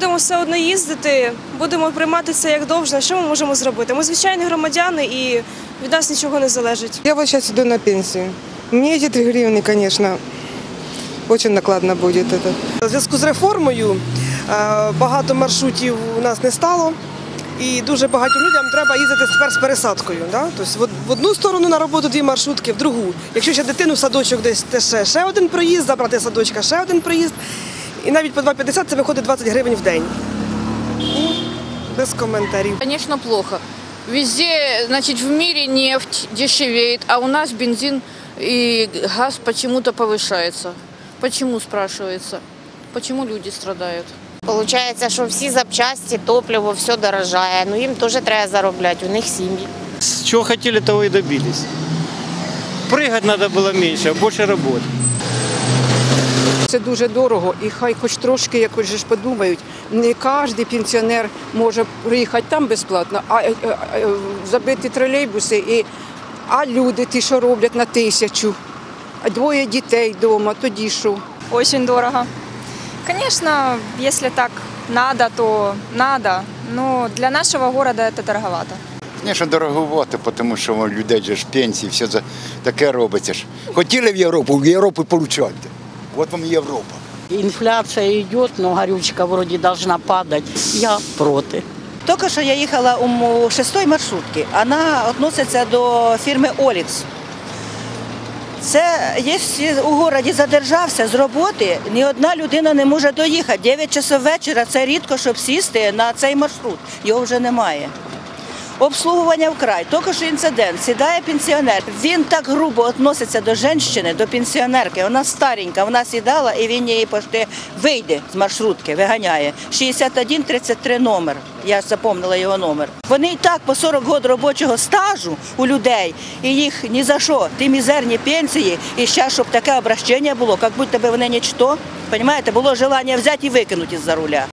будемо все одно їздити, будемо приймати це як довжне. Що ми можемо зробити? Ми звичайні громадяни і від нас нічого не залежить. Я вот сейчас иду на пенсию. Мне эти 3 гривны, конечно, очень накладно будет это. У зв'язку з реформою е, багато маршрутів у нас не стало. І дуже багатьом людям треба їздити тепер з пересадкою. Да? Тобто в од- в одну сторону на роботу дві маршрутки, в другу. Якщо ще дитину в садочок десь те ще, ще один проїзд, забрати з садочка, ще один проїзд. І навіть по 2,50 це виходить 20 гривень в день. Ну, без коментарів. Конечно, плохо. Везде, значит, в мире нефть дешевеет, а у нас бензин и газ почему-то повышается. Почему, спрашивается? Почему люди страдают? Получається, що всі запчасті, топливо, все дорожає. Ну їм теж треба заробляти, у них сім'ї. С чего хотели, того и добились. Прыгать надо было меньше, а больше работать. Це дуже дорого, і хай хоч трошки якось же ж подумають. Не кожен пенсіонер може приїхати там безплатно, а е, е, е, забити тролейбуси і а люди ті, що роблять на тисячу, а двоє дітей вдома, тоді що? Очень дорого. Конечно, если так надо, то надо. Но для нашего города это дороговато. Звісно, дороговато, тому що у людей же ж пенсії, все таке робиться. Хотіли в Європу, в Європу получайте. От вам Європа. Инфляция идет, но горючка вроде должна падать. Я против. Только что я ехала у шестой маршрутки. Она относится до фірми Олікс. Це якщо у городі задержався з роботи, ні одна людина не може доїхати. 9 часов вечора це рідко, щоб сісти на цей маршрут. Його вже немає. Обслуговування вкрай. Що інцидент. Сідає пенсіонер. Він так грубо відноситься до жінки, до пенсіонерки. Вона старенька, вона сідала і він її пошти вийде з маршрутки, виганяє. 6133 номер. Я запомнила його номер. Вони і так по 40 років робочого стажу у людей, і їх ні за що, ті мізерні пенсії, і зараз, щоб таке обращення було, як будто би вони нічто. Понимаєте, було желання взяти і викинути із-за руля.